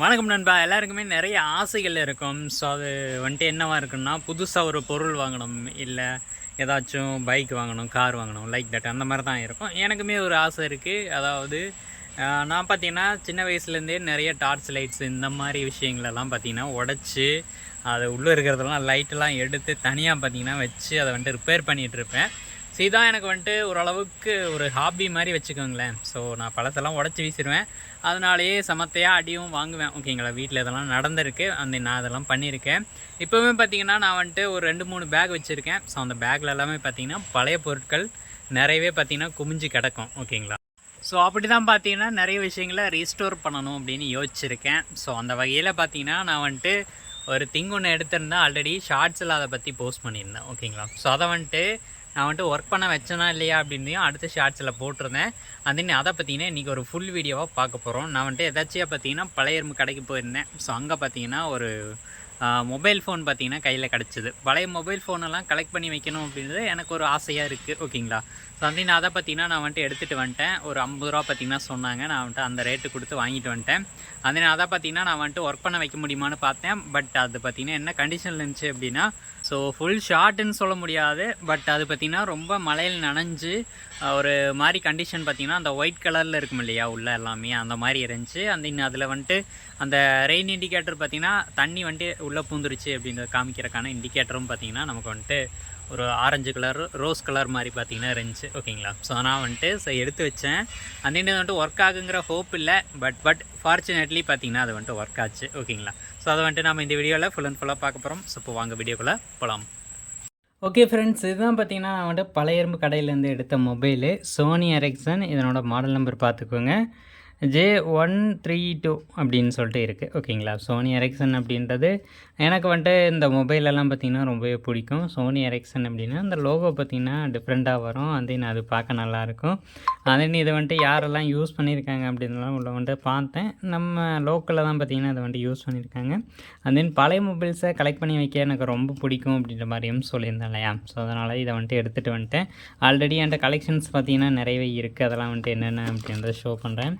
வணக்கம் நண்பா. எல்லாருக்குமே நிறைய ஆசைகள் இருக்கும். ஸோ அது வந்துட்டு என்னவாக இருக்குன்னா புதுசாக ஒரு பொருள் வாங்கணும். இல்லை ஏதாச்சும் பைக் வாங்கணும் கார் வாங்கணும் லைக் தட் அந்த மாதிரி தான் இருக்கும். எனக்குமே ஒரு ஆசை இருக்குது அதாவது நான் பார்த்தீங்கன்னா சின்ன வயசுலேருந்தே நிறைய டார்ச் லைட்ஸ் இந்த மாதிரி விஷயங்களெல்லாம் பார்த்தீங்கன்னா உடச்சி அது உள்ளே இருக்கிறதெல்லாம் லைட்டெல்லாம் எடுத்து தனியாக பார்த்தீங்கன்னா வச்சு அதை வந்துட்டு ரிப்பேர் பண்ணிகிட்ருப்பேன் ஸோ இதான் எனக்கு வந்துட்டு ஓரளவுக்கு ஒரு ஹாபி மாதிரி வச்சுக்கோங்களேன். ஸோ நான் பழசெல்லாம் உடச்சி வீசிடுவேன். அதனாலேயே சமத்தையாக அடியும் வாங்குவேன். ஓகேங்களா வீட்டில் இதெல்லாம் நடந்திருக்கு. அந்த நான் அதெல்லாம் பண்ணியிருக்கேன். இப்போவுமே பார்த்தீங்கன்னா நான் வந்துட்டு ஒரு ரெண்டு மூணு பேக் வச்சுருக்கேன். ஸோ அந்த பேக்கில் எல்லாமே பார்த்தீங்கன்னா பழைய பொருட்கள் நிறையவே பார்த்தீங்கன்னா குமிஞ்சு கிடக்கும். ஓகேங்களா ஸோ அப்படி தான் பார்த்தீங்கன்னா நிறைய விஷயங்களை ரீஸ்டோர் பண்ணணும் அப்படின்னு யோசிச்சிருக்கேன். ஸோ அந்த வகையில் பார்த்தீங்கன்னா நான் வந்துட்டு ஒரு திங் ஒன்று எடுத்திருந்தேன். ஆல்ரெடி ஷார்ட்ஸில் அதை பற்றி போஸ்ட் பண்ணியிருந்தேன். ஓகேங்களா ஸோ அதை வந்துட்டு நான் வந்துட்டு ஒர்க் பண்ண வச்சேனா இல்லையா அப்படின்னையும் அடுத்த ஷார்ட்ஸில் போட்டிருந்தேன். அந்த அதை பார்த்தீங்கன்னா இன்றைக்கி ஒரு ஃபுல் வீடியோவாக பார்க்க போகிறோம் நான் வந்துட்டு எதாச்சியாக பார்த்தீங்கன்னா பழைய எறும்பு கடைக்கு போயிருந்தேன். ஸோ அங்கே பார்த்தீங்கன்னா ஒரு மொபைல் ஃபோன் பார்த்தீங்கன்னா கையில் கிடச்சிது. பழைய மொபைல் ஃபோனெல்லாம் கலெக்ட் பண்ணி வைக்கணும் அப்படின்றது எனக்கு ஒரு ஆசையாக இருக்குது ஓகேங்களா ஸோ வந்து நான் அதை பார்த்தீங்கன்னா நான் வந்துட்டு எடுத்துகிட்டு வந்துட்டேன். ஒரு ஐம்பது ரூபா பார்த்தீங்கன்னா சொன்னாங்க. நான் வந்துட்டு அந்த ரேட்டு கொடுத்து வாங்கிட்டு வந்துட்டேன். அந்த அதை பார்த்தீங்கன்னா நான் வந்துட்டு ஒர்க் பண்ண வைக்க முடியுமான்னு பார்த்தேன். பட் அது பார்த்தீங்கன்னா என்ன கண்டிஷனில் இருந்துச்சு அப்படின்னா ஸோ ஃபுல் ஷார்ட்டுன்னு சொல்ல முடியாது. பட் அது பார்த்தீங்கன்னா ரொம்ப மழையில் நனைஞ்சு ஒரு மாதிரி கண்டிஷன் பார்த்தீங்கன்னா அந்த ஒயிட் கலரில் இருக்கும் இல்லையா உள்ள எல்லாமே அந்த மாதிரி இருந்துச்சு. அந்த இன்னும் அதில் வந்துட்டு அந்த ரெயின் இண்டிகேட்டர் பார்த்தீங்கன்னா தண்ணி வந்துட்டு உள்ளே பூந்துருச்சு அப்படின்றத காமிக்கிறக்கான இண்டிகேட்டரும் பார்த்தீங்கன்னா நமக்கு வந்துட்டு ஒரு ஆரஞ்சு கலர் ரோஸ் கலர் மாதிரி பார்த்தீங்கன்னா இருந்துச்சு. ஓகேங்களா ஸோ நான் வந்துட்டு ஸோ எடுத்து வச்சேன். அந்த இது வந்துட்டு ஒர்க் ஆகுங்கிற ஹோப் இல்லை. பட் பட் ஃபார்ச்சுனேட்லி பார்த்தீங்கன்னா அது வந்துட்டு ஒர்க் ஆச்சு. ஓகேங்களா ஸோ அதை வந்துட்டு நம்ம இந்த வீடியோவில் ஃபுல் அண்ட் ஃபுல்லாக பார்க்க போகிறோம் ஸோ இப்போ வாங்க வீடியோக்குள்ளே போகலாம் ஓகே ஃப்ரெண்ட்ஸ் இதுதான் பார்த்தீங்கன்னா நான் வந்துட்டு பழைய எறும்பு கடையிலேருந்து எடுத்த மொபைலு சோனி எரெக்சன் இதனோட மாடல் நம்பர் பார்த்துக்கோங்க. ஜே ஒன் த்ரீ டூ அப்படின்னு சொல்லிட்டு இருக்குது ஓகேங்களா சோனி எரெக்சன் அப்படின்றது எனக்கு வந்துட்டு இந்த மொபைலெல்லாம் பார்த்திங்கன்னா ரொம்பவே பிடிக்கும். சோனி எரெக்சன் அப்படின்னா அந்த லோகோ பார்த்திங்கன்னா டிஃப்ரெண்ட்டாக வரும். அதே அது பார்க்க நல்லாயிருக்கும் அதே இதை வந்துட்டு யாரெல்லாம் யூஸ் பண்ணியிருக்காங்க அப்படின்லாம் உள்ள வந்துட்டு பார்த்தேன். நம்ம லோக்கலில் தான் பார்த்திங்கன்னா அதை வந்துட்டு யூஸ் பண்ணியிருக்காங்க. And பழைய மொபைல்ஸை கலெக்ட் பண்ணி வைக்க எனக்கு ரொம்ப பிடிக்கும் அப்படின்ற மாதிரியும் சொல்லியிருந்தேன் இல்லையா? ஸோ அதனால் இதை வந்துட்டு எடுத்துகிட்டு வந்துட்டேன். ஆல்ரெடி என்கிட்ட கலெக்ஷன்ஸ் பார்த்திங்கன்னா நிறையவே இருக்குது அதெல்லாம் வந்துட்டு என்னென்ன அப்படின்றத ஷோ பண்ணுறேன்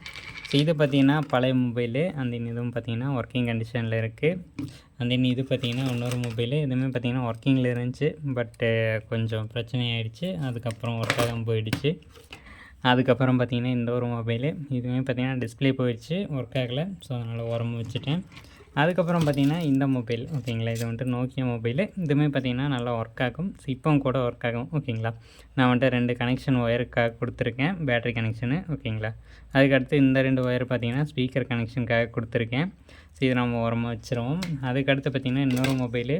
ஸோ இது பார்த்திங்கன்னா பழைய மொபைலு அந்த இதுவும் பார்த்தீங்கன்னா ஒர்க்கிங் கண்டிஷனில் இருக்குது அந்த இது பார்த்திங்கன்னா இன்னொரு மொபைலு இதுவுமே பார்த்தீங்கன்னா ஒர்க்கிங்கில் இருந்துச்சு. பட்டு கொஞ்சம் பிரச்சனையாயிடுச்சு அதுக்கப்புறம் ஒர்க் ஆகாமல் போயிடுச்சு. அதுக்கப்புறம் பார்த்திங்கன்னா இந்த ஒரு மொபைலு இதுவுமே பார்த்திங்கன்னா டிஸ்ப்ளே போயிடுச்சு ஒர்க் ஆகலை. ஸோ அதனால் உரம்பு வச்சுட்டேன். அதுக்கப்புறம் பார்த்தீங்கன்னா இந்த மொபைல் ஓகேங்களா? இது வந்துட்டு நோக்கியா மொபைலு இதுவுமே பார்த்தீங்கன்னா நல்லா ஒர்க் ஆகும். இப்போவும் கூட ஒர்க் ஆகும். ஓகேங்களா? நான் வந்துட்டு ரெண்டு கனெக்ஷன் ஒயருக்காக கொடுத்துருக்கேன். பேட்டரி கனெக்ஷனு ஓகேங்களா? அதுக்கடுத்து இந்த ரெண்டு ஒயர் பார்த்தீங்கன்னா ஸ்பீக்கர் கனெக்ஷனுக்காக கொடுத்துருக்கேன். ஸோ இதை நம்ம உரமாக வச்சுருவோம். அதுக்கடுத்து பார்த்தீங்கன்னா இன்னொரு மொபைலு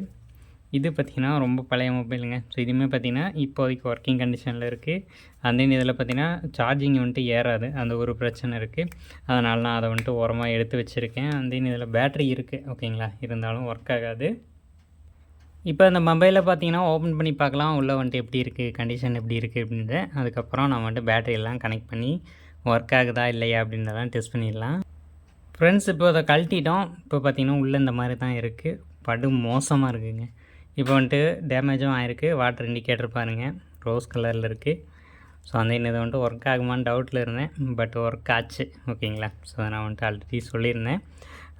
இது பார்த்திங்கன்னா ரொம்ப பழைய மொபைலுங்க. ஸோ இதுவுமே பார்த்திங்கன்னா இப்போதைக்கு ஒர்க்கிங் கண்டிஷனில் இருக்குது அந்த இதில் பார்த்திங்கன்னா சார்ஜிங் வந்துட்டு ஏறாது. அந்த ஒரு பிரச்சனை இருக்குது அதனால் நான் அதை வந்துட்டு உரமாக எடுத்து வச்சுருக்கேன். அந்த இதில் பேட்ரி இருக்குது ஓகேங்களா இருந்தாலும் ஒர்க் ஆகாது. இப்போ இந்த மொபைலை பார்த்தீங்கன்னா ஓப்பன் பண்ணி பார்க்கலாம். உள்ளே வந்துட்டு எப்படி இருக்குது கண்டிஷன் எப்படி இருக்குது அப்படின்றத. அதுக்கப்புறம் நான் வந்துட்டு பேட்டரியெல்லாம் கனெக்ட் பண்ணி ஒர்க் ஆகுதா இல்லையா அப்படின்றதெல்லாம் டெஸ்ட் பண்ணிடலாம். ஃப்ரெண்ட்ஸ் இப்போ அதை கழட்டிட்டோம். இப்போ பார்த்தீங்கன்னா உள்ளே இந்த மாதிரி தான் இருக்குது படு மோசமாக இருக்குங்க. இப்போ வந்துட்டு டேமேஜும் ஆயிருக்கு. வாட்டர் இண்டிகேட்டர் பாருங்கள் ரோஸ் கலரில் இருக்குது ஸோ அந்த இது வந்துட்டு ஒர்க் ஆகுமான்னு டவுட்டில் இருந்தேன். பட் ஒர்க் ஆச்சு. ஓகேங்களா ஸோ அதை நான் வந்துட்டு ஆல்ரெடி சொல்லியிருந்தேன்.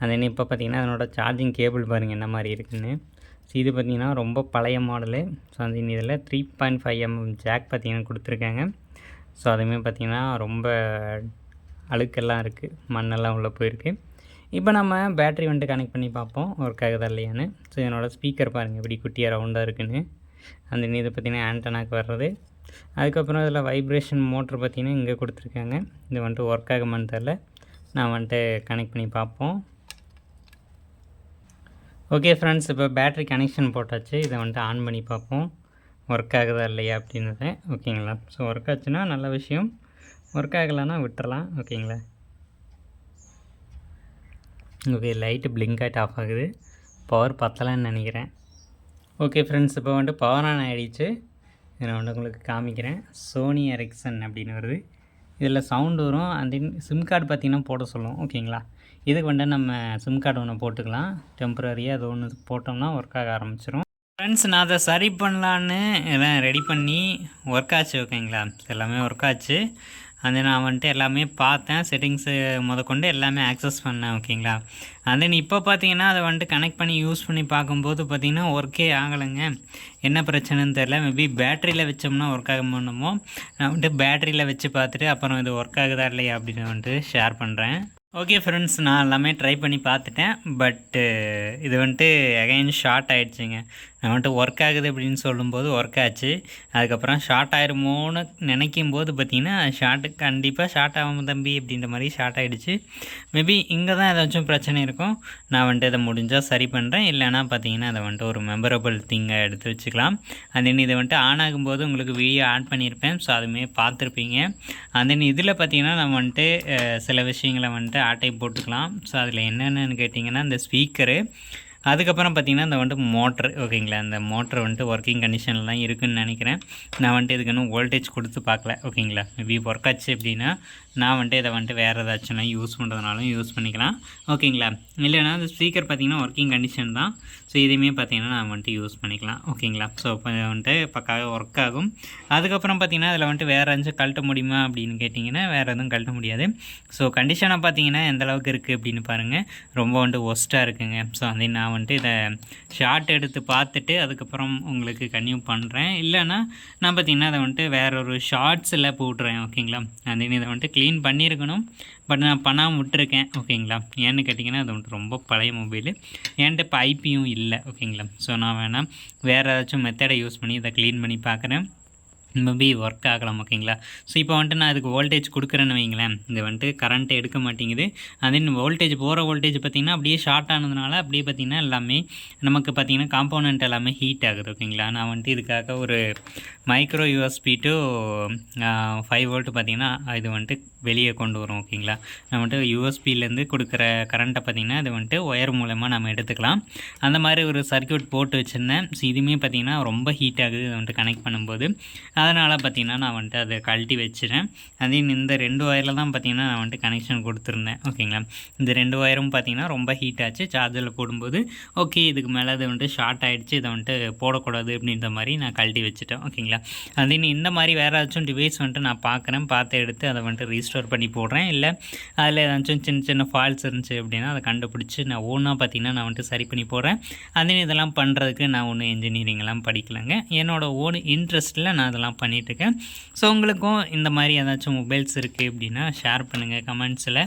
அந்த இப்போ பார்த்தீங்கன்னா அதனோட சார்ஜிங் கேபிள் பாருங்கள் என்ன மாதிரி இருக்குதுன்னு ஸோ இது பார்த்தீங்கன்னா ரொம்ப பழைய மாடலு ஸோ அந்த இதில் three point five MM jack பார்த்திங்கன்னா கொடுத்துருக்காங்க. ஸோ அதுவுமே பார்த்தீங்கன்னா ரொம்ப அழுக்கெல்லாம் இருக்குது மண்ணெல்லாம் உள்ளே போயிருக்கு. இப்போ நம்ம பேட்ரி வந்துட்டு கனெக்ட் பண்ணி பார்ப்போம். ஒர்க் ஆகுதா இல்லையான்னு. ஸோ என்னோடய ஸ்பீக்கர் பாருங்கள் எப்படி குட்டியாக ரவுண்டாக இருக்குன்னு. அந்த இது பார்த்திங்கன்னா ஆண்டனாக்கு வர்றது. அதுக்கப்புறம் இதில் வைப்ரேஷன் மோட்ரு பார்த்திங்கன்னா இங்கே கொடுத்துருக்காங்க. இது வந்துட்டு ஒர்க் ஆகுமான்னு தெரில நான் வந்துட்டு கனெக்ட் பண்ணி பார்ப்போம். ஓகே ஃப்ரெண்ட்ஸ் இப்போ பேட்ரி கனெக்ஷன் போட்டாச்சு. இதை வந்துட்டு ஆன் பண்ணி பார்ப்போம். ஒர்க் ஆகுதா இல்லையா அப்படின்றத. ஓகேங்களா ஸோ ஒர்க் ஆச்சுன்னா நல்ல விஷயம். ஒர்க் ஆகலைன்னா விட்டுறலாம். ஓகேங்களா ஓகே லைட்டு பிளிங்க் ஆகிட்டு ஆஃப் ஆகுது. பவர் பத்தலைன்னு நினைக்கிறேன். ஓகே ஃப்ரெண்ட்ஸ் இப்போ வந்துட்டு பவர் ஆன் ஆகிடுச்சு நான் வந்து உங்களுக்கு காமிக்கிறேன். சோனி எரிக்சன் அப்படின்னு வருது. இதில் சவுண்டு வரும். அந்த சிம் கார்டு பார்த்தீங்கன்னா போட சொல்லும். ஓகேங்களா இதுக்கு வந்துட்டு நம்ம சிம் கார்டு ஒன்று போட்டுக்கலாம். டெம்பரரியாக அது ஒன்று போட்டோம்னா ஒர்க் ஆக ஆரம்பிச்சிடும் ஃப்ரெண்ட்ஸ் நான் அதை சரி பண்ணலான்னு எல்லாம் ரெடி பண்ணி ஒர்க் ஆச்சு ஓகேங்களா எல்லாமே ஒர்க் ஆச்சு. அது நான் வந்துட்டு எல்லாமே பார்த்தேன். செட்டிங்ஸு முதற்கொண்டு எல்லாமே ஆக்சஸ் பண்ணேன் ஓகேங்களா and then இப்போ பார்த்தீங்கன்னா அதை வந்துட்டு கனெக்ட் பண்ணி யூஸ் பண்ணி பார்க்கும்போது பார்த்திங்கன்னா ஒர்க்கே ஆகலைங்க. என்ன பிரச்சனைன்னு தெரில மேபி பேட்டரியில் வச்சோம்னா ஒர்க் ஆக பண்ணுமோ நான் வந்துட்டு பேட்டரியில் வச்சு பார்த்துட்டு அப்புறம் இது ஒர்க் ஆகுதா இல்லையா அப்படின்னு வந்துட்டு ஷேர் பண்ணுறேன் ஓகே ஃப்ரெண்ட்ஸ் நான் எல்லாமே ட்ரை பண்ணி பார்த்துட்டேன். பட்டு இது வந்துட்டு அகைன் ஷார்ட் ஆகிடுச்சிங்க நான் வந்துட்டு ஒர்க் ஆகுது அப்படின்னு சொல்லும்போது ஒர்க் ஆச்சு. அதுக்கப்புறம் ஷார்ட் ஆயிருமோன்னு நினைக்கும் போது பார்த்தீங்கன்னா ஷார்ட்டு கண்டிப்பாக ஷார்ட் ஆகும் தம்பி அப்படின்ற மாதிரி ஷார்ட் ஆகிடுச்சு மேபி இங்கே தான் ஏதாச்சும் பிரச்சனை இருக்கும். நான் வந்துட்டு இதை முடிஞ்சால் சரி பண்ணுறேன் இல்லைனா பார்த்தீங்கன்னா அதை வந்துட்டு ஒரு மெமரபிள் திங்கை எடுத்து வச்சுக்கலாம். தென் இதை வந்துட்டு ஆன் ஆகும்போது உங்களுக்கு வீடியோ ஆட் பண்ணியிருப்பேன். ஸோ அதுவுமே பார்த்துருப்பீங்க. தென் இதில் பார்த்தீங்கன்னா நம்ம வந்துட்டு சில விஷயங்களை வந்துட்டு ஆட்டை போட்டுக்கலாம். ஸோ அதில் என்னென்னு கேட்டிங்கன்னா இந்த ஸ்பீக்கரு அதுக்கப்புறம் பார்த்தீங்கன்னா இந்த வந்துட்டு மோட்ரு ஓகேங்களா? அந்த மோட்ரு வந்துட்டு ஒர்க்கிங் கண்டிஷனில் தான் இருக்குதுன்னு நினைக்கிறேன். நான் வந்துட்டு இதுக்கு இன்னும் வோல்டேஜ் கொடுத்து பார்க்கல ஓகேங்களா? மேபி ஒர்க் ஆச்சு அப்படின்னா நான் வந்துட்டு இதை வந்துட்டு வேறு ஏதாச்சும் யூஸ் பண்ணுறதுனாலும் யூஸ் பண்ணிக்கலாம் ஓகேங்களா? இல்லைனா அந்த ஸ்பீக்கர் பார்த்தீங்கன்னா ஒர்க்கிங் கண்டிஷன் தான். ஸோ இதையுமே பார்த்தீங்கன்னா நான் வந்துட்டு யூஸ் பண்ணிக்கலாம். ஓகேங்களா ஸோ இப்போ வந்துட்டு பக்காவே ஒர்க் ஆகும். அதுக்கப்புறம் பார்த்தீங்கன்னா அதில் வந்துட்டு வேறு எதாச்சும் கழட்ட முடியுமா அப்படின்னு கேட்டிங்கன்னா வேறு எதுவும் கழட்ட முடியாது. ஸோ கண்டிஷனாக பார்த்தீங்கன்னா எந்த அளவுக்கு இருக்குது அப்படின்னு பாருங்கள் ரொம்ப வந்துட்டு ஒஸ்ட்டாக இருக்குங்க. ஸோ அதே நான் வந்துட்டு இதை ஷார்ட் எடுத்து பார்த்துட்டு அதுக்கப்புறம் உங்களுக்கு கன்யூ பண்ணுறேன் இல்லைன்னா நான் பார்த்தீங்கன்னா அதை வந்துட்டு வேற ஒரு ஷார்ட்ஸில் போட்டுறேன். ஓகேங்களா அதே இதை வந்துட்டு க்ளீன் பண்ணியிருக்கணும். பட் நான் பண்ணாமல் விட்டுருக்கேன் ஓகேங்களா? ஏன்னு கேட்டிங்கன்னா அது வந்துட்டு ரொம்ப பழைய மொபைலு. என்கிட்ட இப்போ ஐபியும் இல்லை ஓகேங்களா? ஸோ நான் வேணால் வேறு ஏதாச்சும் மெத்தடை யூஸ் பண்ணி இதை க்ளீன் பண்ணி பார்க்குறேன் மேபி ஒர்க் ஆகலாம் ஓகேங்களா? ஸோ இப்போ வந்துட்டு நான் அதுக்கு வோல்டேஜ் கொடுக்குறேன்னு வைங்களேன். இது வந்துட்டு கரண்ட் எடுக்க மாட்டேங்குது. அதே வோல்டேஜ் போகிற வோல்டேஜ் பார்த்திங்கன்னா அப்படியே ஷார்ட் ஆனதுனால அப்படியே பார்த்திங்கன்னா எல்லாமே நமக்கு பார்த்திங்கன்னா காம்போனன்ட் எல்லாமே ஹீட் ஆகுது ஓகேங்களா? நான் வந்துட்டு இதுக்காக ஒரு micro USB to five volt பார்த்திங்கன்னா இது வந்துட்டு வெளியே கொண்டு வரும் ஓகேங்களா நம்ம வந்துட்டு யூஎஸ்பிலேருந்து கொடுக்குற கரண்ட்டை பார்த்திங்கன்னா அது வந்துட்டு ஒயர் மூலமாக நம்ம எடுத்துக்கலாம். அந்த மாதிரி ஒரு சர்க்யூட் போட்டு வச்சுருந்தேன். ஸோ இதுவுமே பார்த்திங்கன்னா ரொம்ப ஹீட் ஆகுது. இதை வந்துட்டு கனெக்ட் பண்ணும்போது. அதனால் பார்த்திங்கன்னா நான் வந்துட்டு அதை கழட்டி வச்சிட்டேன் அதே இந்த ரெண்டு ஒயரில் தான் பார்த்திங்கன்னா நான் வந்துட்டு கனெக்ஷன் கொடுத்துருந்தேன் ஓகேங்களா இந்த ரெண்டு ஒயரும் பார்த்திங்கன்னா ரொம்ப ஹீட் ஆச்சு. சார்ஜரில் போடும்போது ஓகே இதுக்கு மேலே அது வந்துட்டு ஷார்ட் ஆகிடுச்சு இதை வந்துட்டு போடக்கூடாது அப்படின்ற மாதிரி நான் கழட்டி வச்சுட்டேன் ஓகேங்களா அதே இந்த மாதிரி வேறு ஏதாச்சும் டிவைஸ் வந்துட்டு நான் பார்க்குறேன். பார்த்து எடுத்து அதை வந்துட்டு ரீஸ்டோர் பண்ணி போடுறேன். இல்லை அதில் ஏதாச்சும் சின்ன சின்ன ஃபால்ஸ் இருந்துச்சு அப்படின்னா அதை கண்டுபிடிச்சி நான் ஓனாக பார்த்திங்கன்னா நான் வந்துட்டு சரி பண்ணி போடுறேன். அதே இதெல்லாம் பண்ணுறதுக்கு நான் ஒன்றும் இன்ஜினியரிங்லாம் படிக்கலைங்க. என்னோடய ஓன் இன்ட்ரெஸ்ட்டில் நான் அதெல்லாம் பண்ணிகிட்ருக்கேன் ஸோ உங்களுக்கும் இந்த மாதிரி ஏதாச்சும் மொபைல்ஸ் இருக்குது அப்படின்னா ஷேர் பண்ணுங்கள் கமெண்ட்ஸில்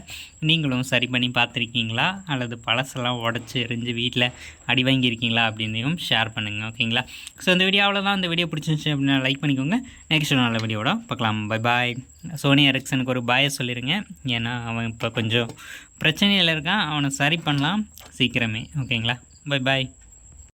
நீங்களும் சரி பண்ணி பார்த்துருக்கீங்களா? அல்லது பழசெல்லாம் உடச்சி எரிஞ்சு வீட்டில் அடி வாங்கியிருக்கீங்களா அப்படின்னையும் ஷேர் பண்ணுங்கள் ஓகேங்களா ஸோ இந்த வீடியோ அவ்வளோதான் இந்த வீடியோ பிடிச்சிருந்துச்சு அப்படின்னா லைக் பண்ணிக்கோங்க. நெக்ஸ்ட் நல்ல வீடியோட பார்க்கலாம். பை பாய் சோனி எரிக்சனுக்கு ஒரு பாயை சொல்லிடுங்க ஏன்னா அவன் இப்போ கொஞ்சம் பிரச்சனையில் இருக்கான். அவனை சரி பண்ணலாம் சீக்கிரமே. ஓகேங்களா? Bye bye